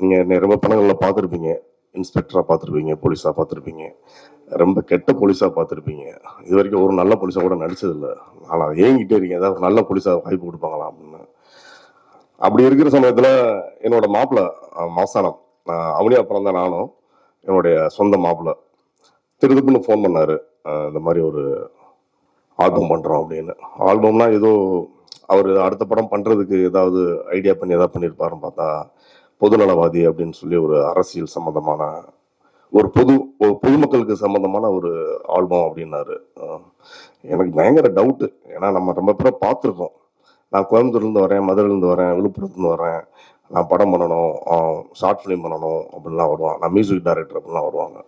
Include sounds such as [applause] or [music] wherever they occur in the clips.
நீங்கள் என்னை ரொம்ப படங்களில் பார்த்துருப்பீங்க. இன்ஸ்பெக்டராக பார்த்துருப்பீங்க போலீஸாக பார்த்துருப்பீங்க. ரொம்ப கெட்ட போலீஸாக பார்த்துருப்பீங்க. இது வரைக்கும் ஒரு நல்ல போலீஸாக கூட நடிச்சதில்லை. ஆனால் ஏங்கிட்டே இருக்கேன் ஏதாவது ஒரு நல்ல போலீஸாக வாய்ப்பு கொடுப்பாங்களா அப்படின்னு. அப்படி இருக்கிற சமயத்தில் என்னோட மாப்பிள்ளை மாசானம். அவனே அப்புறம் தான் நானும் என்னுடைய சொந்த மாப்பிள்ளை திருதுப்புன்னு ஃபோன் பண்ணார். இந்த மாதிரி ஒரு ஆல்பம் பண்ணுறோம் அப்படின்னு. ஆல்பம்னா ஏதோ அவர் அடுத்த படம் பண்ணுறதுக்கு ஏதாவது ஐடியா பண்ணி ஏதாவது பண்ணியிருப்பாருன்னு பார்த்தா பொதுநலவாதி அப்படின்னு சொல்லி ஒரு அரசியல் சம்பந்தமான ஒரு பொது ஒரு பொதுமக்களுக்கு சம்பந்தமான ஒரு ஆல்பம் அப்படின்னாரு. எனக்கு பயங்கர டவுட்டு ஏன்னா நம்ம ரொம்ப பேரை பார்த்துருக்கோம். நான் கோயம்புத்தூர்லேருந்து வரேன் மதுரையிலேருந்து வரேன் விழுப்புரத்துலேருந்து வரேன். நான் படம் பண்ணணும் ஷார்ட் ஃபிலிம் பண்ணணும் அப்படின்லாம் வருவான் நான் மியூசிக் டைரக்டர் அப்படின்லாம் வருவாங்க.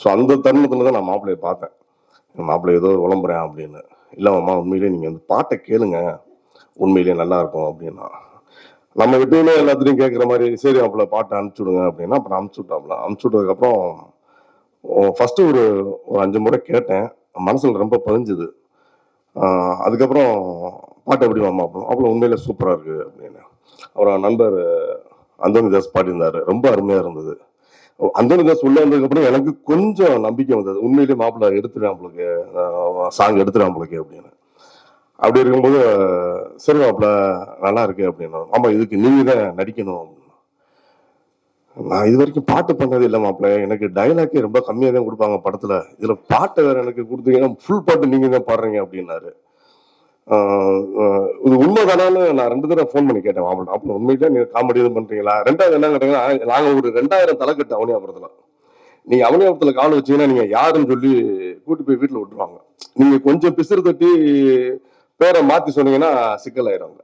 ஸோ அந்த தருணத்தில் தான் நான் மாப்பிள்ளையை பார்த்தேன். என் மாப்பிள்ளை ஏதோ விளம்புறேன் அப்படின்னு. இல்லை மாமா உண்மையிலேயே நீங்கள் வந்து பாட்டை கேளுங்க. உண்மையிலேயே நல்லா இருக்கும் அப்படின்னா. நம்ம விட்டுவில எல்லாத்துலையும் கேட்குற மாதிரி சரி மாப்பிள்ளை பாட்டை அனுப்பிச்சுடுங்க அப்படின்னா அப்புறம் அனுப்பிச்சி விட்டாப்புல அனுப்பிச்சி விட்டதுக்கப்புறம் ஃபஸ்ட்டு ஒரு ஒரு அஞ்சு முறை கேட்டேன். மனசில் ரொம்ப பதிஞ்சுது. அதுக்கப்புறம் பாட்டு எப்படி வாமா அப்புறம் அப்புறம் உண்மையில சூப்பராக இருக்குது அப்படின்னு. அப்புறம் நண்பர் அந்தோனி தாஸ் ரொம்ப அருமையாக இருந்தது. அந்தோனி தாஸ் வந்ததுக்கப்புறம் எனக்கு கொஞ்சம் நம்பிக்கை வந்தது. உண்மையிலேயே மாப்பிள்ளை எடுத்துருவேன் நம்மளுக்கு சாங் எடுத்துருவேன் நம்மளுக்கு அப்படின்னு. அப்படி இருக்கும்போது சரி நல்லா இருக்கு அப்படின்னா ஆமா இதுக்கு நீங்க தான் நடிக்கணும். நான் இது வரைக்கும் பாட்டு பண்ணது இல்லை மாப்பிள்ள எனக்கு டைலாக்கே ரொம்ப கம்மியாக தான் கொடுப்பாங்க படத்தில். இதில் பாட்டை வேறு எனக்கு கொடுத்தீங்கன்னா ஃபுல் பாட்டு நீங்கள் தான் பாடுறீங்க அப்படின்னாரு. இது உண்மை இது உண்மைதானான்னு நான் ரெண்டு தடவை ஃபோன் பண்ணி கேட்டேன் மாப்பிள்ள அப்போ உண்மையிலே நீங்கள் காமெடி எதுவும் பண்ணுறீங்களா ரெண்டாவது என்ன கேட்டீங்கன்னா நாங்கள் ஒரு ரெண்டாயிரம் தலைக்கட்டு அவனியாபுரத்தில் நீங்கள் அவனியாபுரத்தில் கால் வச்சிங்கன்னா நீங்கள் யாருன்னு சொல்லி கூட்டி போய் வீட்டில் விட்டுருவாங்க. நீங்கள் கொஞ்சம் பிசுறு தட்டி பேரை மாத்தி சொன்னீங்கன்னா சிக்கல் ஆயிடுவாங்க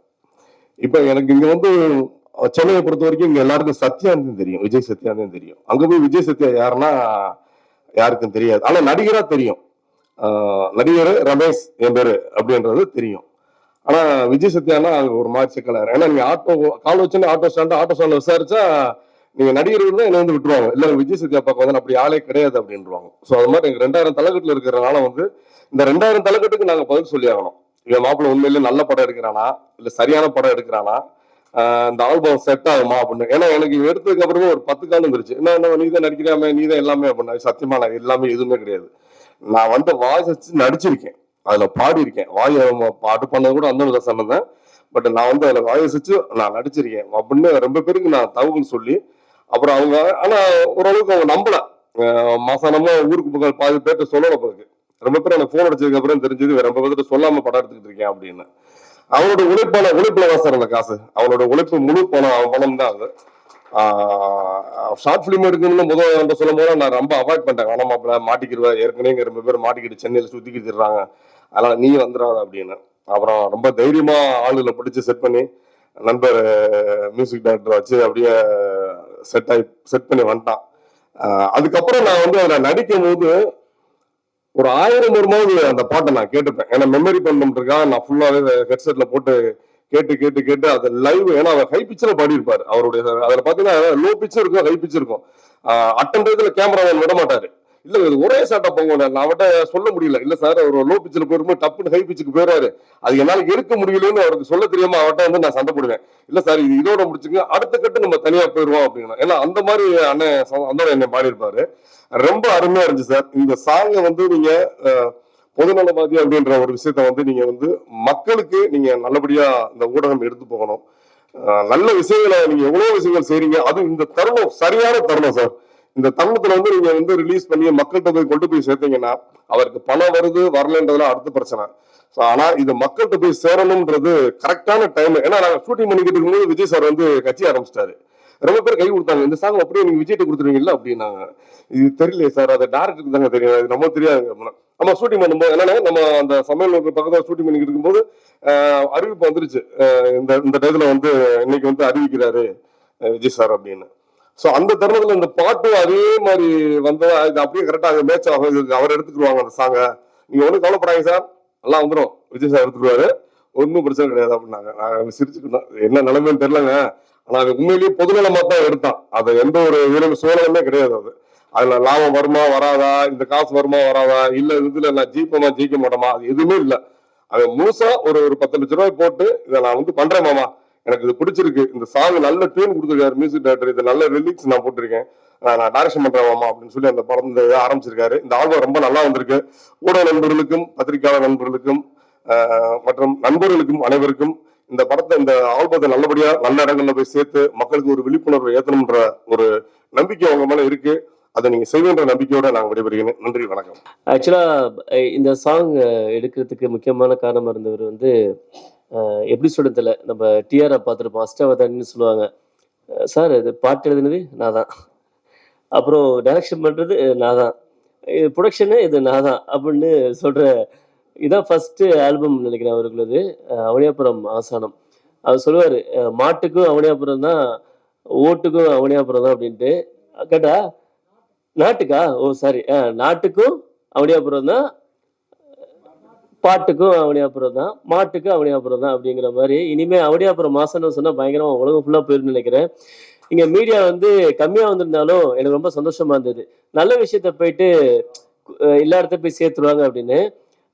இப்ப எனக்கு இங்க வந்து சென்னையை பொறுத்த வரைக்கும் இங்க எல்லாருக்கும் சத்யானந்தன் தெரியும் விஜய் சத்யானந்தன் தெரியும். அங்க போய் விஜய் சத்யா யாருன்னா யாருக்கும் தெரியாது. ஆனா நடிகரா தெரியும். நடிகர் ரமேஷ் என் பேரு அப்படின்றது தெரியும். ஆனா விஜய் சத்யானா அங்க ஒரு மாதிரி சிக்கல் ஆயிரும் ஏன்னா நீங்க ஆட்டோ கால் வச்சுன்னு ஆட்டோ ஸ்டாண்ட் ஆட்டோ ஸ்டாண்ட்ல விசாரிச்சா நீங்க நடிகர்கள் தான் என்ன வந்து விட்டுருவாங்க. இல்ல விஜய் சத்யா பக்கம் வந்து அப்படி ஆளே கிடையாது அப்படின்றாங்க சோ அது மாதிரி எங்க ரெண்டாயிரம் தலைக்கட்டுல இருக்கிறனால வந்து இந்த ரெண்டாயிரம் தலைக்கட்டுக்கு நாங்க பதில் சொல்லி ஆகணும் இவன் மாப்பிள்ள உண்மையிலேயே நல்ல படம் எடுக்கிறானா? இல்ல சரியான படம் எடுக்கிறானா? இந்த ஆல்பம் செட் ஆகுமா அப்படின்னு. ஏன்னா எனக்கு எடுத்ததுக்கு அப்புறமே ஒரு பத்து காலம் வந்துருச்சு. என்ன என்ன நீ தான் நடிக்கிறாமே நீ தான் எல்லாமே அப்படின்னு. சத்தியமா நான் எல்லாமே எதுவுமே கிடையாது. நான் வந்து வாசிச்சு நடிச்சிருக்கேன். அதுல பாடியிருக்கேன். வாய் பாட்டு பண்ணது கூட அந்த சொன்னேன் பட் நான் வந்து அதில் வாயசிச்சு நான் நடிச்சிருக்கேன். அப்படின்னு ரொம்ப பேருக்கு நான் தகவல் சொல்லி அப்புறம் அவங்க ஆனால் ஓரளவுக்கு அவங்க நம்பலை. மாசானமாக ஊருக்கு பக்கம் பாதி பேர்ட்ட சொல்லலை பிறகு ரொம்ப பேர் எனக்கு ஃபோன் அடிச்சதுக்கு அப்புறம் தெரிஞ்சது ரொம்ப பேர்ட்ட சொல்லாம படம் எடுத்துக்கிட்டு இருக்கேன் அப்படின்னு. அவனோட உழைப்பான உழைப்புல தான் சார் அந்த காசு. அவனோட உழைப்பு முழு பணம் அவன் பணம் தான் அது. ஷார்ட் ஃபிலிம் எடுக்கணும்னு முதல் நம்ம சொல்லும் போது நான் ரொம்ப அவாய்ட் பண்ணிட்டேன். வேணாம் மாப்பிள்ள மாட்டிக்கிடுவேன் ஏற்கனவே இங்க ரொம்ப பேர் மாட்டிக்கிட்டு சென்னையில சுத்திக்கிட்டு இருக்காங்க. அதனால நீ வந்துடாத அப்படின்னு. அப்புறம் ரொம்ப தைரியமா ஆளுல பிடிச்சு செட் பண்ணி நண்பர் மியூசிக் டைரக்டர் வச்சு அப்படியே செட் ஆகி செட் பண்ணி வந்துட்டான். அதுக்கப்புறம் நான் வந்து அதில் நடிக்கும் போது ஒரு ஆயிரம் வருமாவது அந்த பாட்டை நான் கேட்டுப்பேன். ஏன்னா மெமரி பண்ணணும்ன்றக்கா நான் ஃபுல்லாவே ஹெட்செட்ல போட்டு கேட்டு கேட்டு கேட்டு அது லைவ் ஏன்னா அவர் ஹை பிக்சர்ல பாடியிருப்பாரு. அவருடைய அதுல பாத்தீங்கன்னா லோ பிக்சர் இருக்கும் ஹை பிச்சர் இருக்கும். அட்டன் இதுல கேமராமேன் விட மாட்டாரு இல்ல இது ஒரே சாட்டா போங்க நான் அவட்ட சொல்ல முடியல. இல்ல சார் அவர் லோ பிச்சில் போயிருக்கும் டப்புன்னு ஹை பிச்சுக்கு போயிடுவாரு அது என்னால எடுக்க முடியலன்னு அவருக்கு சொல்ல தெரியாம அவட்ட வந்து நான் சண்டை போடுவேன். இல்ல சார் இது இதோட முடிச்சுங்க அடுத்த கட்டு நம்ம தனியா போயிருவோம் அப்படின்னா. ஏன்னா அந்த மாதிரி அண்ணன் ச- அண்ணன் என்னை பாடியிருப்பாரு ரொம்ப அருமையா இருந்துச்சு சார் இந்த சாங்கை வந்து நீங்க பொதுநலவாதி அப்படின்ற ஒரு விஷயத்த வந்து நீங்க வந்து மக்களுக்கு நீங்க நல்லபடியா இந்த ஊடகம் எடுத்து போகணும். நல்ல விஷயங்களை நீங்க எவ்வளவு விஷயங்கள் செய்றீங்க. அது இந்த தருணம் சரியான தருணம் சார் இந்த தருணத்துல வந்து நீங்க வந்து ரிலீஸ் பண்ணி மக்கள்கிட்ட போய் கொண்டு போய் சேர்த்தீங்கன்னா அவருக்கு பணம் வருது வரலன்றதுலாம் அடுத்த பிரச்சனை. So, ஆனா இது மக்கள்கிட்ட போய் சேரணும்ன்றது கரெக்டான டைம் ஏன்னா நாங்க ஷூட்டிங் பண்ணிக்கிட்டு இருக்கும்போது விஜய் சார் வந்து கட்சி ஆரம்பிச்சிட்டாரு. ரொம்ப பேர் கை கொடுத்தாங்க. இந்த சாங் அப்படியே நீங்க விஜய்ட்டு கொடுத்துருவீங்களா அப்படின்னாங்க. இது தெரியல சார் அது டேரக்டருக்கு தாங்க தெரியும். இது நம்ம தெரியாது. நம்ம ஷூட்டிங் பண்ணும்போது என்னன்னா நம்ம அந்த சமையல் பக்கத்தில் பக்கத்துல ஷூட்டிங் பண்ணிக்கிட்டு இருக்கும்போது அறிவிப்பு வந்துருச்சு. இந்த இந்த டயத்துல வந்து இன்னைக்கு வந்து அறிவிக்கிறாரு விஜய் சார் அப்படின்னு. சோ அந்த தருணத்துல இந்த பாட்டு அதே மாதிரி வந்ததா இது அப்படியே கரெக்டா மேட்ச் ஆகும் இதுக்கு அவர் எடுத்துக்கிடுவாங்க அந்த சாங்க நீங்க ஒன்றும் கவலைப்படாங்க சார். நல்லா வந்துடும் விஜய் சார் எடுத்துக்குவாரு ஒன்றும் பிரச்சனை கிடையாது அப்படின்னாங்க. நாங்க சிரிச்சுக்கிட்டோம் என்ன நிலைமைன்னு தெரியலங்க. ஆனா அது உண்மையிலேயே பொதுநலமா தான் எடுத்தான். அது எந்த ஒரு வீரன் சூழலுமே கிடையாது அது. அதுல லாபம் வருமா வராதா? இந்த காசு வருமா வராதா? இல்ல இதுல நான் ஜெயிப்போமா ஜெயிக்க மாட்டோமா? அது எதுவுமே இல்லை. அவன் முழுசா ஒரு ஒரு பத்து லட்ச ரூபாய் போட்டு இதை நான் வந்து பண்றேன் மாமா. எனக்கு இது பிடிச்சிருக்கு. இந்த சாங் நல்ல டியூன் கொடுத்துருக்காரு மியூசிக் டேரக்டர் இது நல்ல ரிலீக்ஸ் நான் போட்டிருக்கேன். நான் டைரக்ஷன் பண்றேன் அப்படின்னு சொல்லி அந்த படம் இந்த ஆரம்பிச்சிருக்காரு. இந்த ஆல்பம் ரொம்ப நல்லா வந்திருக்கு. ஊடக நண்பர்களுக்கும் பத்திரிகையாளர் நண்பர்களுக்கும் மற்றும் நண்பர்களுக்கும் அனைவருக்கும் இந்த படத்தை இந்த ஆல்பத்தை நல்லபடியா நல்ல இடங்கள்ல போய் சேர்த்து மக்களுக்கு ஒரு விழிப்புணர்வு ஏத்தணும்ன்ற ஒரு நம்பிக்கை அவங்க மேல இருக்கு. அதை நீங்க செய்வேன்ற நம்பிக்கையோட நான் விடைபெறுகிறேன். நன்றி வணக்கம். ஆக்சுவலா இந்த சாங் எடுக்கிறதுக்கு முக்கியமான காரணமா இருந்தவர் வந்து எப்படி சொல்றது தெரியல நம்ம டிஆரை பார்த்துருப்போம். அஷ்டாவதானின்னு சொல்லுவாங்க. சார் இது பாட்டு எழுதுனது? நான் தான் அப்புறம் டைரக்ஷன் பண்ணுறது நான் தான் இது ப்ரொடக்ஷனு இது நான் தான் அப்படின்னு சொல்கிற இதான் ஃபஸ்ட்டு ஆல்பம் நினைக்கிறேன் அவருக்குள்ளது. அவனியாபுரம் ஆசானம். அவர் சொல்லுவார் மாட்டுக்கும் அவனியாபுரம் தான் ஓட்டுக்கும் அவனியாபுரம் தான் அப்படின்ட்டு. கேட்டா நாட்டுக்கா? ஓ சாரி நாட்டுக்கும் அவனியாபுரம் தான் பாட்டுக்கும் அவனியாபுரம் தான் மாட்டுக்கும் அவனியாபுரம் தான் அப்படிங்கிற மாதிரி. இனிமே அவனியாபுரம் மாசம்னு சொன்னா பயங்கரமா உலகம் ஃபுல்லா போயிருந்து நினைக்கிறேன். இங்க மீடியா வந்து கம்மியா வந்திருந்தாலும் எனக்கு ரொம்ப சந்தோஷமா இருந்தது. நல்ல விஷயத்த போயிட்டு எல்லா இடத்த போய் சேர்த்துருவாங்க அப்படின்னு.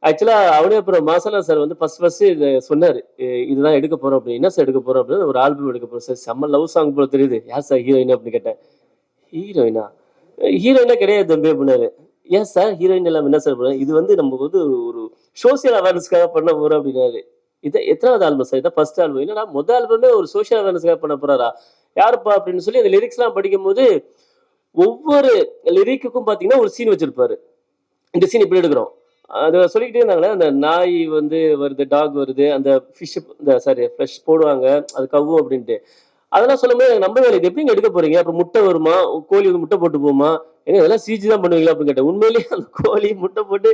ஆக்சுவலா அவனியாபுரம் மாசனா சார் வந்து ஃபர்ஸ்ட் ஃபர்ஸ்ட் இதை சொன்னாரு. இதுதான் எடுக்க போறோம் அப்படின்னு. என்ன சார் எடுக்க போறோம்? அப்படின்னு ஒரு ஆல்பம் எடுக்க போறோம். சார் செம்ம லவ் சாங் போல தெரியுது. யார் சார் ஹீரோயின் அப்படின்னு கேட்டேன். ஹீரோயினா ஹீரோயினா கிடையாது தம்பி அப்படின்னாரு. ஏன் சார் ஹீரோயின் எல்லாம் என்ன சார் இது வந்து நம்ம வந்து ஒரு சோசியல் அவேர்னஸ்க்காக பண்ண போறோம் அப்படின்னாரு. இது எத்தனாவது ஆல்பம் சார் இதான் ஃபர்ஸ்ட் ஆல்பம் இல்லைனா முதல் ஆல்பமே ஒரு சோஷியல் அவேர்னஸ்க்காக பண்ண போறாரா? யாருப்பா அப்படின்னு சொல்லி அந்த லிரிக்ஸ்லாம் படிக்கும்போது ஒவ்வொரு லிரிக்குக்கும் பார்த்தீங்கன்னா ஒரு சீன் வச்சிருப்பாரு. இந்த சீன் இப்படி எடுக்கிறோம். அதை சொல்லிக்கிட்டே இருந்தாங்களே அந்த நாய் வந்து வருது டாக் வருது அந்த ஃபிஷ் இந்த சாரி ஃப்ரெஷ் போடுவாங்க அது கவ்வும் அப்படின்ட்டு. அதெல்லாம் சொல்லும்போது எனக்கு நம்பவே இல்லை எப்படிங்க எடுக்க போறீங்க? அப்புறம் முட்டை வருமா? கோழி வந்து முட்டை போட்டு போமா ஏன்னா இதெல்லாம் சிஜி தான் பண்ணுவீங்களா அப்படின்னு கேட்டேன். உண்மையிலேயே அந்த கோழி முட்டை போட்டு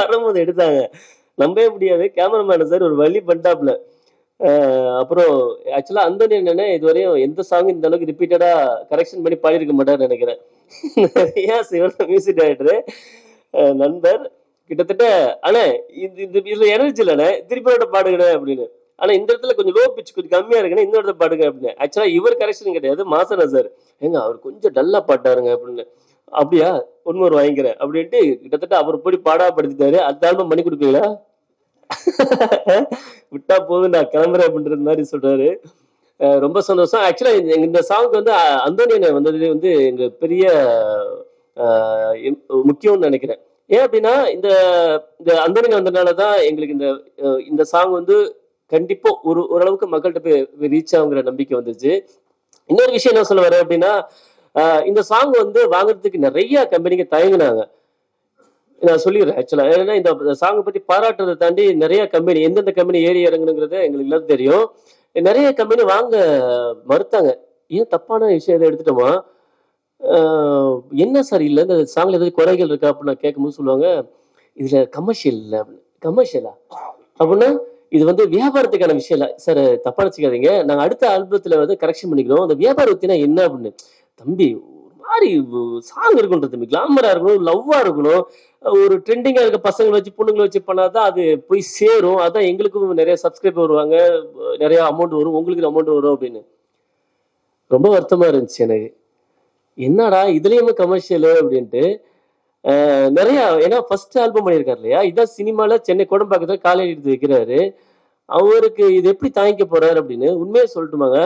வரும்போது எடுத்தாங்க. நம்பவே முடியாது. கேமராமேன் சார் ஒரு வழி பண்ணிட்டாப்ல அப்புறம் ஆக்சுவலா அந்த என்னன்னா இதுவரையும் எந்த சாங் இந்த அளவுக்கு ரிப்பீட்டடா கரெக்ஷன் பண்ணி பாடியிருக்க மாட்டார்னு நினைக்கிறேன். ஏன் சிவன் மியூசிக் டைரக்டரு நண்பர் கிட்டத்தட்ட அண்ணே இது இது இதுல எனர்ஜி இல்லைண்ணே திருப்பி பாடுகிறேன் அப்படின்னு. ஆனா இந்த இடத்துல கொஞ்சம் லோ பிச் கொஞ்சம் கம்மியா இருக்குன்னா இந்த இடத்துல பாடுங்க அப்படின்னு. ஆக்சுவலா இவர் கரெக்ஷன் கிடையாது மாசனா சார் ஏங்க அவர் கொஞ்சம் டல்லா பாட்டாருங்க அப்படின்னு. அப்படியா? ஒன்னொரு வாங்கிக்கிறேன் அப்படின்ட்டு கிட்டத்தட்ட அவர் போய் பாடாப்படுத்திட்டாரு. அடுத்த ஆல்பம் பண்ணி கொடுப்பீங்களா? [laughs] விட்டா போதும் நான் கிளம்புறேன் அப்படின்ற மாதிரி சொல்றாரு. ரொம்ப சந்தோஷம். ஆக்சுவலா இந்த சாங்க்கு வந்து அந்தோனியனை வந்தது வந்து எங்க பெரிய முக்கியம்னு நினைக்கிறேன். ஏன் அப்படின்னா இந்த இந்த அந்தோனியன் வந்ததுனால தான் எங்களுக்கு இந்த இந்த சாங் வந்து கண்டிப்பா ஒரு ஓரளவுக்கு மக்கள்கிட்ட போய் ரீச் ஆகுங்கிற நம்பிக்கை வந்துச்சு. இன்னொரு விஷயம் என்ன சொல்ல வரேன் அப்படின்னா இந்த சாங் வந்து வாங்குறதுக்கு நிறைய கம்பெனிங்க தயங்குனாங்க. நான் சொல்லிடுறேன் ஆக்சுவலா ஏன்னா இந்த சாங்கை பத்தி பாராட்டுறதை தாண்டி நிறைய கம்பெனி எந்தெந்த கம்பெனி ஏறி இறங்குனுங்கிறது எங்களுக்கு எல்லாம் தெரியும். நிறைய கம்பெனி வாங்க மறுத்தாங்க. ஏன் தப்பான விஷயம் எதை எடுத்துட்டோமா? என்ன சார் இல்லை? இந்த சாங்ல ஏதாவது குறைகள் இருக்கா? அப்படின்னு நான் கேட்கும்போது சொல்லுவாங்க இதுல கமர்ஷியல் இல்லை. அப்படின்னு. கமர்ஷியலா அப்படின்னா இது வந்து வியாபாரத்துக்கான விஷயம் இல்லை சார் தப்பா நினச்சிக்காதீங்க. நாங்கள் அடுத்த ஆல்பத்துல வந்து கரெக்ஷன் பண்ணிக்கிறோம். அந்த வியாபார உத்தினா என்ன அப்படின்னு? தம்பி ஒரு மாதிரி சாங் இருக்கணும் தம்பி. கிளாமரா இருக்கணும் லவ்வா இருக்கணும். ஒரு ட்ரெண்டிங்கா இருக்க பசங்களை வச்சு பொண்ணுங்களை வச்சு பண்ணாதான் அது போய் சேரும். அதான் எங்களுக்கும் நிறைய சப்ஸ்கிரைபர் வருவாங்க. நிறைய அமௌண்ட் வரும். உங்களுக்கு அமௌண்ட் வரும் அப்படின்னு. ரொம்ப வருத்தமா இருந்துச்சு எனக்கு. என்னடா இதுலயுமே கமர்ஷியலு அப்படின்ட்டு. நிறையா நிறைய ஏன்னா ஃபர்ஸ்ட் ஆல்பம் பண்ணியிருக்காரு இல்லையா? இதான் சினிமால சென்னை கோடம்பாக்கத்துல காலையில் எடுத்து வைக்கிறாரு. அவருக்கு இது எப்படி தாங்கிக்க போறாரு அப்படின்னு உண்மையை சொல்லட்டுமாங்க.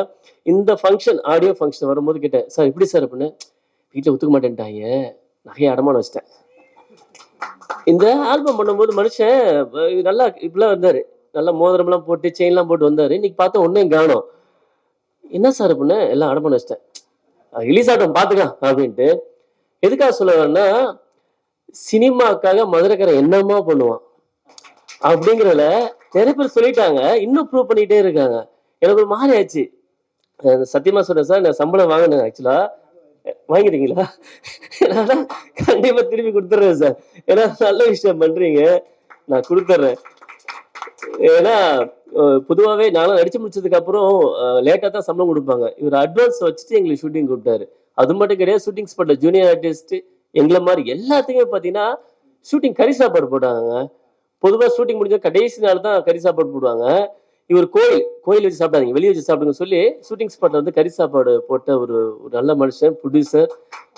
இந்த ஃபங்க்ஷன் ஆடியோ ஃபங்க்ஷன் வரும்போது கேட்டேன் சார் எப்படி சார் அப்படின்னு. வீட்டில் ஒத்துக்க மாட்டேன்ட்டாங்க. நகையை அடமானம் வச்சிட்டேன். இந்த ஆல்பம் பண்ணும்போது மனுஷன் நல்லா இப்படிலாம் வந்தாரு நல்லா மோதிரம்லாம் போட்டு செயின்லாம் போட்டு வந்தாரு. இன்னைக்கு பார்த்தா ஒன்றையும் காணோம் என்ன சார் அப்படின்னு? எல்லாம் அடமானம் வச்சிட்டேன். ரிலீஸ் ஆகட்டும் பார்த்துக்கலாம் அப்படின்ட்டு. எதுக்காக சொல்லவேன்னா சினிமாக்காக மதுரைக்காரன் என்னமா பண்ணுவான். அப்படிங்கிறதுல நிறைய பேர் சொல்லிட்டாங்க. இன்னும் ப்ரூவ் பண்ணிட்டே இருக்காங்க. எனக்கு ஒரு மாதிரி ஆச்சு. சத்தியமா சொல்றேன் சார் நான் சம்பளம் வாங்கினேன் ஆக்சுவலா வாங்கிட்டீங்களா? நான் கண்டிப்பா திருப்பி கொடுத்துட்றேன் சார். ஏன்னா நல்ல விஷயம் பண்றீங்க. நான் கொடுத்துட்றேன். ஏன்னா பொதுவாகவே நானும் நடிச்சு முடிச்சதுக்கு அப்புறம் லேட்டாக தான் சம்பளம் கொடுப்பாங்க. இவர் அட்வான்ஸ் வச்சுட்டு எங்களுக்கு ஷூட்டிங் கூப்பிட்டாரு. அது மட்டும் கிடையாது ஷூட்டிங் பண்ணுற ஜூனியர் ஆர்டிஸ்ட் எங்களை மாதிரி எல்லாத்துக்குமே பார்த்தீங்கன்னா ஷூட்டிங் கறி சாப்பாடு போட்டாங்க பொதுவா ஷூட்டிங் முடிஞ்ச கடைசி நாள் தான் கறி சாப்பாடு போடுவாங்க. இவர் கோயில் கோயில் வச்சு சாப்பிடாதீங்க வெளியே வச்சு சாப்பிடுங்க சொல்லி ஷூட்டிங் ஸ்பாட்ல வந்து கறி சாப்பாடு போட்ட ஒரு ஒரு நல்ல மனுஷன் ப்ரொடியூசர்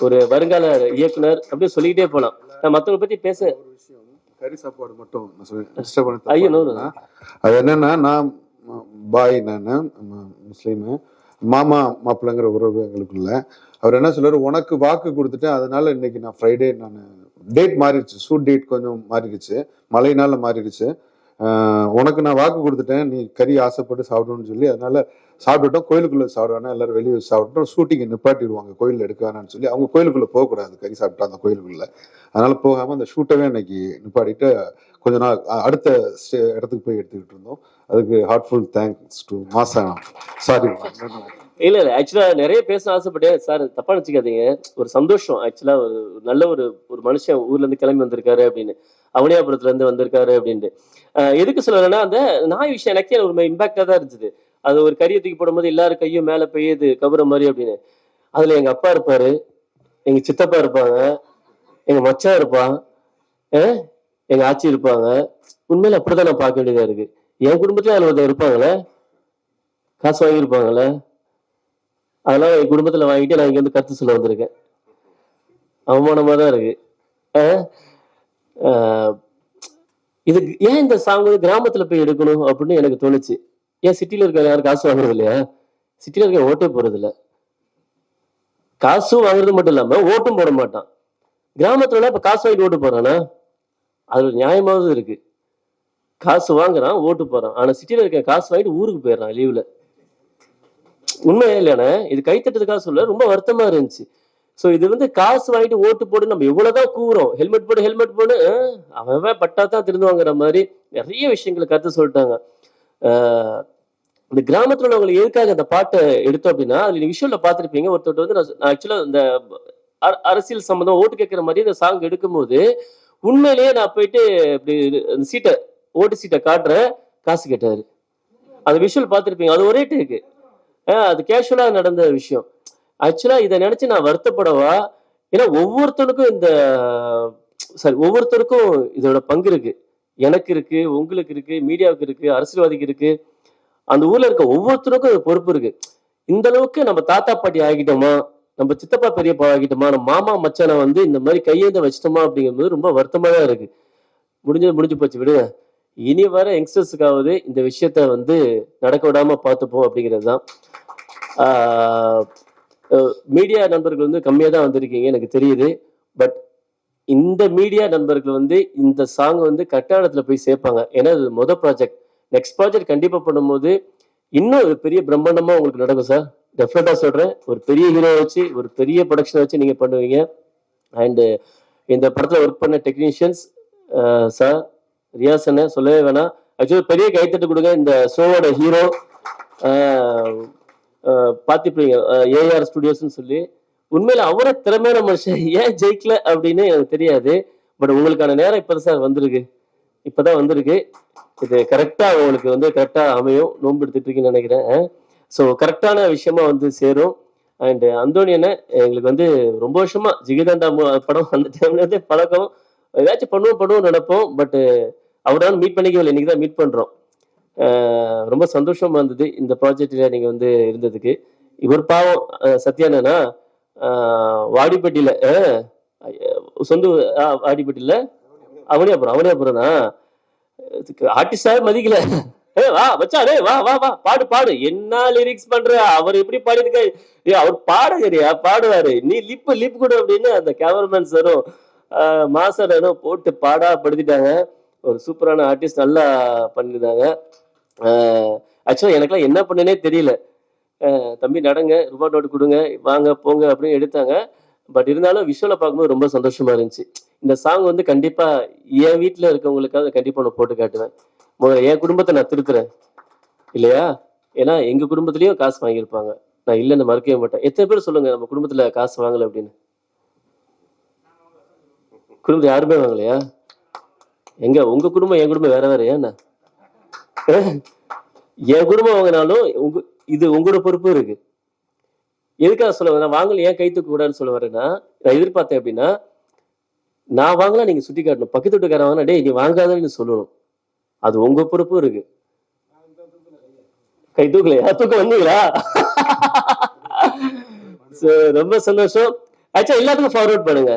ஒரு வருங்கால இயக்குனர் அப்படியே சொல்லிக்கிட்டே போலாம். நான் மத்தவங்க பத்தி பேச ஒரு விஷயம் கறி சாப்பாடு மட்டும் நான் ஐயோ, அது என்னன்னா நான் பாய் நான் முஸ்லீமு மாமா மாப்பிள்ளைங்கிற உறவு எங்களுக்குள்ள. அவர் என்ன சொல்றாரு உனக்கு வாக்கு கொடுத்துட்டேன் அதனால இன்னைக்கு நான் ஃப்ரைடே நான் டேட் மாறிடுச்சு ஷூட் டேட் கொஞ்சம் மாறிடுச்சு மழைனால மாறிடுச்சு. உனக்கு நான் வாக்கு கொடுத்துட்டேன் நீ கறி ஆசைப்பட்டு சாப்பிடணும்னு சொல்லி அதனால சாப்பிட்டுட்டோம் கோயிலுக்குள்ள சாப்பிடுவானா எல்லாரும் வெளியே வச்சு சாப்பிட்டோம் ஷூட்டிங்கை நிப்பாட்டிடுவாங்க கோயிலில் எடுக்க வேணாம்னு சொல்லி. அவங்க கோயிலுக்குள்ள போகக்கூடாது கறி சாப்பிட்டா அந்த கோயிலுக்குள்ள. அதனால போகாம அந்த ஷூட்டவே அன்னைக்கு நிப்பாட்டிட்டு கொஞ்ச நாள் அடுத்த ஸ்டே- இடத்துக்கு போய் எடுத்துக்கிட்டு இருந்தோம். அதுக்கு ஹார்ட்ஃபுல் தேங்க்ஸ் டு மாசா. சாரி இல்ல இல்ல. ஆக்சுவலா நிறைய பேச ஆசைப்பட்டேன். சார் தப்பா நினைச்சுக்காதீங்க. ஒரு சந்தோஷம். ஆக்சுவலா ஒரு நல்ல ஒரு ஒரு மனுஷன் ஊர்ல இருந்து கிளம்பி வந்திருக்காரு அப்படின்னு. அவனியாபுரத்துல இருந்து வந்திருக்காரு அப்படின்ட்டு. எதுக்கு சொல்றேன்னா அந்த நாய் விஷயம் எனக்கே ஒரு இம்பாக்டா தான் இருந்தது. அது ஒரு கறியை தூக்கி போடும்போது எல்லாரும் கையும் மேல பெய்யுது கவுற மாதிரி அப்படின்னு. அதுல எங்க அப்பா இருப்பாரு. எங்க சித்தப்பா இருப்பாங்க. எங்க மச்சான் இருப்பான். எங்க ஆச்சி இருப்பாங்க. உண்மையில அப்படிதான் நான் பார்க்க வேண்டியதா இருக்கு. என் குடும்பத்துல அதுல ஒருத்தர் இருப்பாங்களே? காசு வாங்கியிருப்பாங்களே? அதெல்லாம் என் குடும்பத்துல வாங்கிட்டு நான் இங்க வந்து கத்து சொல்ல வந்திருக்கேன். அவமானமா தான் இருக்கு இது இதுக்கு ஏன் இந்த சாங் வந்து கிராமத்துல போய் எடுக்கணும் அப்படின்னு எனக்கு தோணுச்சு. ஏன் சிட்டில இருக்க யாரும் காசு வாங்குறது இல்லையா? சிட்டில இருக்க ஓட்டே போறது இல்ல. காசும் வாங்குறது மட்டும் இல்லாம ஓட்டும் போட மாட்டான். கிராமத்துல இப்ப காசு வாங்கி ஓட்டு போறானா அது ஒரு நியாயமாவது இருக்கு. காசு வாங்குறான் ஓட்டு போறான் ஆனா சிட்டில இருக்க காசு வாங்கிட்டு ஊருக்கு போயிடுறான் லீவ்ல உண்மையே இல்லையானே இது கைத்தட்டதுக்காக சொல்ல ரொம்ப வருத்தமா இருந்துச்சு. ஸோ இது வந்து காசு வாங்கிட்டு ஓட்டு போடு நம்ம எவ்வளோதான் கூறோம் ஹெல்மெட் போடு ஹெல்மெட் போடு அவன் பட்டா தான் திருந்துவாங்கிற மாதிரி நிறைய விஷயங்களை கருத்து சொல்லிட்டாங்க. இந்த கிராமத்தில் உள்ளவங்களுக்கு எதுக்காக அந்த பாட்டை எடுத்தோம் அப்படின்னா அதில் நீங்கள் விஷுவல்ல பார்த்துருப்பீங்க. ஒருத்தர் வந்து நான் ஆக்சுவலாக இந்த அரசியல் சம்மந்தம் ஓட்டு கேட்குற மாதிரி இந்த சாங் எடுக்கும்போது உண்மையிலேயே நான் போயிட்டு இப்படி அந்த சீட்டை ஓட்டு சீட்டை காட்டுறேன் காசு கேட்டாரு. அந்த விஷுவல் பார்த்துருப்பீங்க. அது ஒரே டேக்கு அது கேஷுவலா நடந்த விஷயம். ஆக்சுவலா இதை நினைச்சு நான் வருத்தப்படவா? ஏன்னா ஒவ்வொருத்தனுக்கும் இந்த சாரி ஒவ்வொருத்தருக்கும் இதோட பங்கு இருக்கு. எனக்கு இருக்கு உங்களுக்கு இருக்கு மீடியாவுக்கு இருக்கு அரசியல்வாதிக்கு இருக்கு. அந்த ஊர்ல இருக்க ஒவ்வொருத்தருக்கும் பொறுப்பு இருக்கு. இந்த அளவுக்கு நம்ம தாத்தா பாட்டி ஆகிட்டோமா? நம்ம சித்தப்பா பெரியப்பா ஆகிட்டோமா? நம்ம மாமா மச்சானை வந்து இந்த மாதிரி கையேந்த வச்சிட்டோமா அப்படிங்கும்போது ரொம்ப வருத்தமா தான் இருக்கு. முடிஞ்சது முடிஞ்சு போச்சு விடுங்க. இனி வர யங்ஸ்டர்ஸுக்காவது இந்த விஷயத்த வந்து நடக்க விடாம பார்த்துப்போம் அப்படிங்கிறது தான் மீடியா நண்பர்கள் வந்து கம்மியாக தான் வந்திருக்கீங்க எனக்கு தெரியுது. பட் இந்த மீடியா நண்பர்கள் வந்து இந்த சாங் வந்து கட்டாளத்துல போய் சேர்ப்பாங்க. ஏன்னா இது மொதல் ப்ராஜெக்ட் நெக்ஸ்ட் ப்ராஜெக்ட் கண்டிப்பாக பண்ணும்போது இன்னும் ஒரு பெரிய பிரம்மாண்டமாக உங்களுக்கு நடக்கும் சார். டெஃபினட்டாக சொல்கிறேன் ஒரு பெரிய ஹீரோ வச்சு ஒரு பெரிய ப்ரொடக்ஷன் வச்சு நீங்கள் பண்ணுவீங்க. அண்டு இந்த படத்தில் ஒர்க் பண்ண டெக்னீஷியன்ஸ் சார் ரியாஸ் சொல்லவே வேணாம். ஆக்சுவலி பெரிய கைத்தட்டு கொடுங்க. இந்த ஷோவோட ஹீரோ பார்த்துப்பீங்க ஏஆர் ஸ்டுடியோஸ்னு சொல்லி. உண்மையில அவரை திறமையான மனுஷன். ஏன் ஜெயிக்கல அப்படின்னு எனக்கு தெரியாது. பட் உங்களுக்கான நேரம் இப்போ சார் வந்திருக்கு. இப்பதான் வந்திருக்கு. இது கரெக்டா உங்களுக்கு வந்து கரெக்டா அமையும். நோன்பு எடுத்துட்டு இருக்கீங்கன்னு நினைக்கிறேன். ஸோ கரெக்டான விஷயமா வந்து சேரும். அண்ட் அந்தோணி எங்களுக்கு வந்து ரொம்ப வருஷமா ஜிகிதண்டா மு- படம் அந்த டைம்ல இருந்தே பழக்கம். ஏதாச்சும் பண்ணுவோம் பண்ணுவோம் நினைப்போம். அவரை வந்து மீட் பண்ணிக்கவில்லை. இன்னைக்கு தான் மீட் பண்ணுறோம் ரொம்ப சந்தோஷமா இருந்தது இந்த ப்ராஜெக்டில் நீங்கள் வந்து இருந்ததுக்கு. இவர் பாவம் சத்யானா வாடிப்பட்டியில் வாடிப்பட்டியில அஹ், சொந்த ஊ- அவனியாபுரம் அவனியாபுரம்னா? ஆர்டிஸ்டாவே மதிக்கல. ஏ வா மச்சான் டே வா வா வா பாடு பாடு. என்ன லிரிக்ஸ் பண்ற? அவர் எப்படி பாடிருக்காரு ஏ அவர் பாடுகிறியா பாடுவாரு. நீ லிப்பு லிப் கூட அப்படின்னு அந்த கேமராமேன் சாரும் மாசரும் போட்டு பாடா படுத்திட்டாங்க. ஒரு சூப்பரான ஆர்டிஸ்ட் நல்லா பண்ணியிருந்தாங்க ஆக்சுவலாக எனக்குலாம் என்ன பண்ணனே தெரியல. தம்பி நடங்க ரூபா நோட்டு கொடுங்க வாங்க போங்க அப்படின்னு எடுத்தாங்க. பட் இருந்தாலும் விஷுவலை பார்க்கும்போது ரொம்ப சந்தோஷமா இருந்துச்சு. இந்த சாங் வந்து கண்டிப்பாக என் வீட்டில் இருக்கவங்களுக்காக கண்டிப்பாக நான் போட்டு காட்டுவேன். முதல்ல என் குடும்பத்தை நான் திருத்துறேன். இல்லையா? ஏன்னா எங்கள் குடும்பத்துலேயும் காசு வாங்கியிருப்பாங்க. நான் இல்லைன்னு மறக்கவே மாட்டேன். எத்தனை பேர் சொல்லுங்க நம்ம குடும்பத்தில் காசு வாங்கலை அப்படின்னு? குடும்பத்துல யாருமே வாங்கலையா? எங்க உங்க குடும்பம் என் குடும்பம் வேற வேற ஏன்னா என் குடும்பம் வாங்கினாலும் உங்க இது உங்களோட பொறுப்பு இருக்கு. எதுக்காக சொல்ல வரேன் வாங்கல ஏன் கை தூக்க கூடாதுன்னு சொல்ல வரேன்னா நான் எதிர்பார்த்தேன் அப்படின்னா நான் வாங்கலாம் நீங்க சுட்டி காட்டணும். பக்கத்து வீட்டுக்காரன் வாங்கினா டே நீ வாங்காதன்னு சொல்லணும். அது உங்க பொறுப்பும் இருக்கு. கை தூக்கலையா? தூக்க வந்தீங்களா? ரொம்ப சந்தோஷம். ஆக்சுவலா எல்லாத்துக்கும் ஃபார்வர்ட் பண்ணுங்க.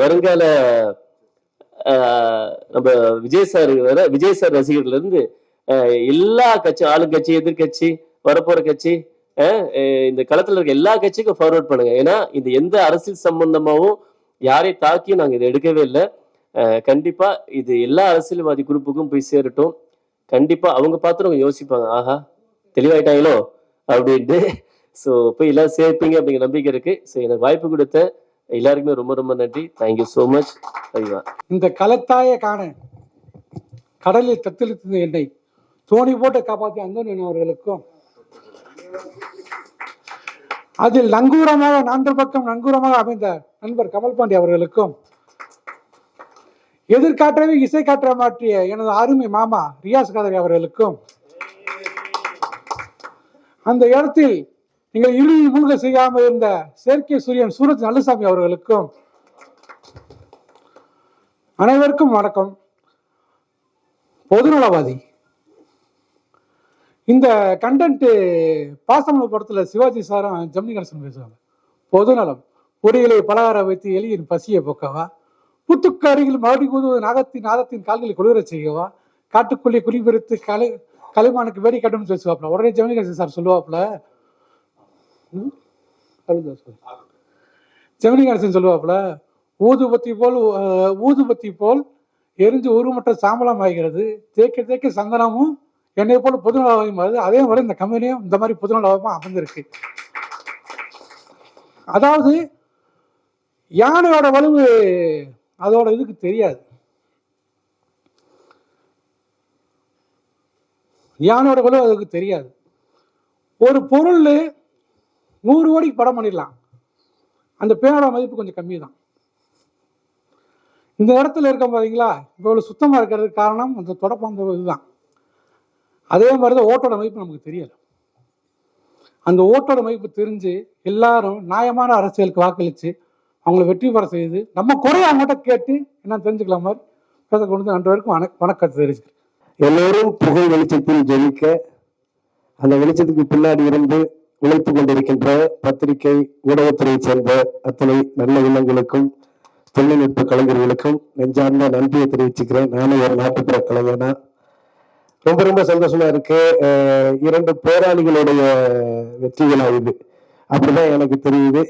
வருங்கால நம்ம விஜய் சார் வர விஜய் சார் ரசிகர்ல இருந்து எல்லா கட்சி ஆளுங்கட்சி எதிர்க்கட்சி வரப்போற கட்சி இந்த களத்துல இருக்க எல்லா கட்சிக்கும் ஃபார்வர்ட் பண்ணுங்க. ஏன்னா இந்த எந்த அரசியல் சம்பந்தமாவும் யாரை தாக்கியும் நாங்க இதை எடுக்கவே இல்லை. கண்டிப்பா இது எல்லா அரசியல்வாதி குரூப்புக்கும் போய் சேரட்டும். கண்டிப்பா அவங்க பார்த்து யோசிப்பாங்க. ஆஹா தெளிவாயிட்டாங்களோ? அப்படின்ட்டு. ஸோ போய் எல்லாம் சேர்ப்பீங்க அப்படிங்கிற நம்பிக்கை இருக்கு. ஸோ எனக்கு வாய்ப்பு கொடுத்த எல்லாருக்குமே ரொம்ப ரொம்ப நன்றி. தேங்க்யூ ஸோ மச் ஐயா இந்த கலத்தாய காண கடலில் தத்தளித்த என்னை. தோணி போட்டு காப்பாற்றிய அந்தோனியன் அவர்களுக்கும். அதில் நங்கூரமாக நான்கு பக்கம் நங்கூரமாக அமைந்த நண்பர் கமல் பாண்டி அவர்களுக்கும். எதிர்காற்றவே இசை காற்ற மாற்றிய எனது அருமை மாமா ரியாஸ் காதரி அவர்களுக்கும். அந்த இடத்தில் நீங்கள் இறுதி மூழ்க செய்யாமல் இருந்த செயற்கை சூரியன் சூரத் நல்லசாமி அவர்களுக்கும் அனைவருக்கும் வணக்கம். பொதுநலவாதி. இந்த கண்டென்ட் பாசமல படத்துல சிவாஜி சாரும் ஜம்னி கணேசன் பேசுவாங்க. பொதுநலம். பொறிகளை பலகார வைத்து எலியின் பசியை போக்கவா? புத்துக்கு அருகில் மறுபடி கூதுவது நாகத்தின் நாதத்தின் கால்களை குளிர செய்யவா? காட்டுக்குள்ளே குடிபெருத்து கலை கலைமானுக்கு வேடி கட்டணும்னு பேசுவாப்ல உடனே ஜம்னி கணேசன் சார் சொல்லுவாப்ல ம்? அருந்தா சொல்லுவாப்புல ஊதுபத்தி போல் ஊதுபத்தி போல் எரிஞ்சு உருமற்ற சாம்பலம் ஆகிறது தேக்க தேக்க சந்தனமும் என்னை போல பொதுநலவாயும் வருது. அதே மாதிரி இந்த கம்பெனியும் இந்த மாதிரி பொதுநலவமா அமைந்திருக்கு. அதாவது யானையோட வலுவு அதோட இதுக்கு தெரியாது. யானையோட வலுவு அதுக்கு தெரியாது. ஒரு பொருள் நூறு கோடிக்கு படம் பண்ணிடலாம். அந்த பேனோட மதிப்பு கொஞ்சம் கம்மி தான் இந்த இடத்துல இருக்க பாத்தீங்களா? இவ்வளோ சுத்தமா இருக்கிறதுக்கு காரணம் அந்த தொடப்பந்த இதுதான். அதே மாதிரி தான் ஓட்டோட மதிப்பு நமக்கு தெரியல. அந்த ஓட்டோட மதிப்பு தெரிஞ்சு எல்லாரும் நியாயமான அரசியலுக்கு வாக்களிச்சு அவங்கள வெற்றி பெற செய்து நம்ம குறைய அவங்ககிட்ட கேட்டு என்ன தெரிஞ்சுக்கலாம் மாதிரி பேச கொண்டு அன்று வரைக்கும் வணக்க வணக்கத்தை தெரிவிச்சுக்கிறேன். எல்லோரும் புகை வெளிச்சத்தில் ஜெயிக்க அந்த வெளிச்சத்துக்கு பின்னாடி இருந்து உழைத்துக் கொண்டிருக்கின்ற பத்திரிகை ஊடகத்துறையைச் சேர்ந்த அத்தனை நல்ல இல்லங்களுக்கும் தொழில்நுட்ப கலைஞர்களுக்கும் நெஞ்சார்ந்த நன்றியை தெரிவிச்சுக்கிறேன். நானும் ஒரு நாட்டுப்புற கலைஞனா. ரொம்ப ரொம்ப சந்தோஷமா இருக்கு. இரண்டு போராளிகளுடைய வெற்றி இது. அப்படிதான் எனக்கு தெரியுது.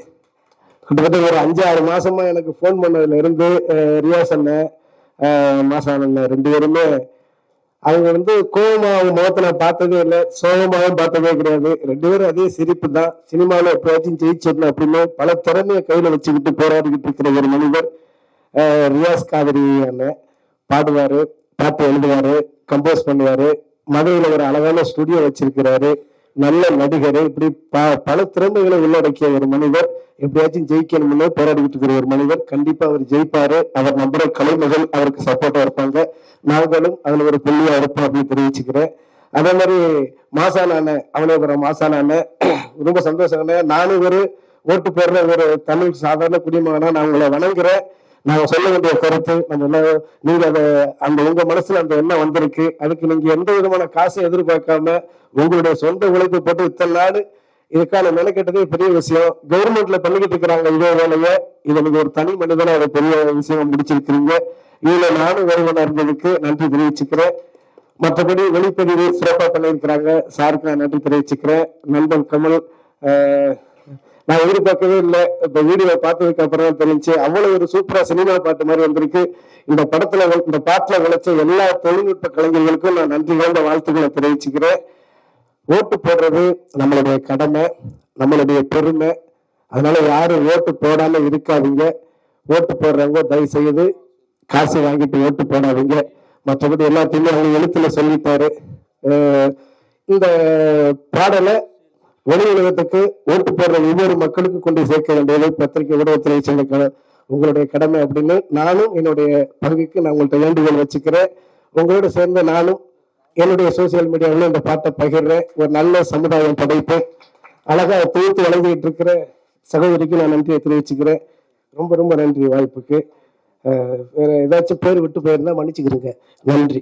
கிட்டத்தட்ட ஒரு அஞ்சு ஆறு மாசமா எனக்கு ஃபோன் பண்ணதுல இருந்து ரியாஸ் அண்ணன் அஹ் அண்ணன் ரெண்டு பேருமே அவங்க வந்து கோவமா அவங்க முகத்தை நான் பார்த்ததே இல்லை சோகமாகவும் பார்த்ததே கிடையாது. ரெண்டு பேரும் அதே சிரிப்பு தான். சினிமாவில் எப்பயாச்சும் ஜெயிச்சிடணும் அப்படின்னு பல திறமையை கையில் வச்சுக்கிட்டு போராடிக்கிட்டு இருக்கிற ஒரு மனிதர் ரியாஸ் காவிரி அண்ணன் பாடுவார் பாட்டு எழுதுவார் கம்போஸ் பண்ணுவார். மதுரையில் ஒரு அழகான ஸ்டுடியோ வச்சிருக்கிறாரு. நல்ல நடிகர் இப்படி ப- பல திறமைகளை உள்ளடக்கிய ஒரு மனிதர் எப்படியாச்சும் ஜெயிக்கணும்னு போராடிக்கிட்டு இருக்கிற ஒரு மனிதர் கண்டிப்பா அவர் ஜெயிப்பாரு. அவர் நம்புற கலைமகள் அவருக்கு சப்போர்ட்டா இருப்பாங்க. நாங்களும் அதுல ஒரு புள்ளியா இருப்போம் அப்படின்னு தெரிவிச்சுக்கிறேன். அதே மாதிரி மாசானான அவனேபுரம் மாசானான [clears throat] ரொம்ப சந்தோஷம் நானும் ஒரு ஓட்டு போடுற ஒரு தமிழ் சாதாரண குடிமகனா நான் உங்களை வணங்குறேன். நாங்க சொல்ல வேண்டிய கருத்து நம்ம என்ன நீங்க அதை அந்த உங்க மனசுல அந்த எண்ணம் வந்திருக்கு. அதுக்கு நீங்க எந்த விதமான காசை எதிர்பார்க்காம உங்களுடைய சொந்த உழைப்பு போட்டு இத்தனை நாள் இதுக்கான மெனக்கெட்டதே பெரிய விஷயம். கவர்மெண்ட்ல பண்ணிக்கிட்டு இருக்கிறாங்க இதே வேலையை. இதை நீங்க ஒரு தனி மனிதனா அதை பெரிய விஷயம் முடிச்சிருக்கிறீங்க. இதுல நானும் வருவனா இருந்ததுக்கு நன்றி தெரிவிச்சுக்கிறேன். மற்றபடி வெளிப்பதிவு சிறப்பாக பண்ணியிருக்கிறாங்க. சாருக்கு நான் நன்றி தெரிவிச்சுக்கிறேன். நண்பன் கமல் ஆஹ், நான் எதிர்பார்க்கவே இல்லை. இந்த வீடியோ பார்த்ததுக்கு அப்புறம் தான் தெரிஞ்சு அவ்வளவு ஒரு சூப்பரா சினிமா பாட்டு மாதிரி வந்திருக்கு. இந்த படத்துல இந்த பாட்டுல விளைச்ச எல்லா தொழில்நுட்ப கலைஞர்களுக்கும் நான் நன்றி கலந்த வாழ்த்துக்களை தெரிவிச்சுக்கிறேன். ஓட்டு போடுறது நம்மளுடைய கடமை நம்மளுடைய பெருமை. அதனால யாரும் ஓட்டு போடாம இருக்காதீங்க. ஓட்டு போடுறவங்க தயவு செய்து காசு வாங்கிட்டு ஓட்டு போடாதீங்க. மற்றபடி எல்லாத்தையுமே அவங்க எழுத்துல சொல்லிட்டாரு. இந்த பாடலை வெளி உலகத்துக்கு ஓட்டு போடுற ஒவ்வொரு மக்களுக்கும் கொண்டு சேர்க்க வேண்டியது பத்திரிகை ஊடகத்துறை சேர்ந்த உங்களுடைய கடமை அப்படின்னு நானும் என்னுடைய பங்குக்கு நான் உங்கள்கிட்ட வேண்டுகோள் வச்சுக்கிறேன். உங்களோட சேர்ந்த நானும் என்னுடைய சோசியல் மீடியாவில் இந்த பாட்டை பகிர்றேன். ஒரு நல்ல சமுதாயம் படைப்பேன். அழகாக தொகுத்து வழங்கிட்டு இருக்கிற சகோதரிக்கு நான் நன்றியை தெரிவிச்சுக்கிறேன். ரொம்ப ரொம்ப நன்றி வாய்ப்புக்கு. வேற ஏதாச்சும் பேர் விட்டு போயிருந்தா மன்னிச்சுக்கிறேங்க நன்றி.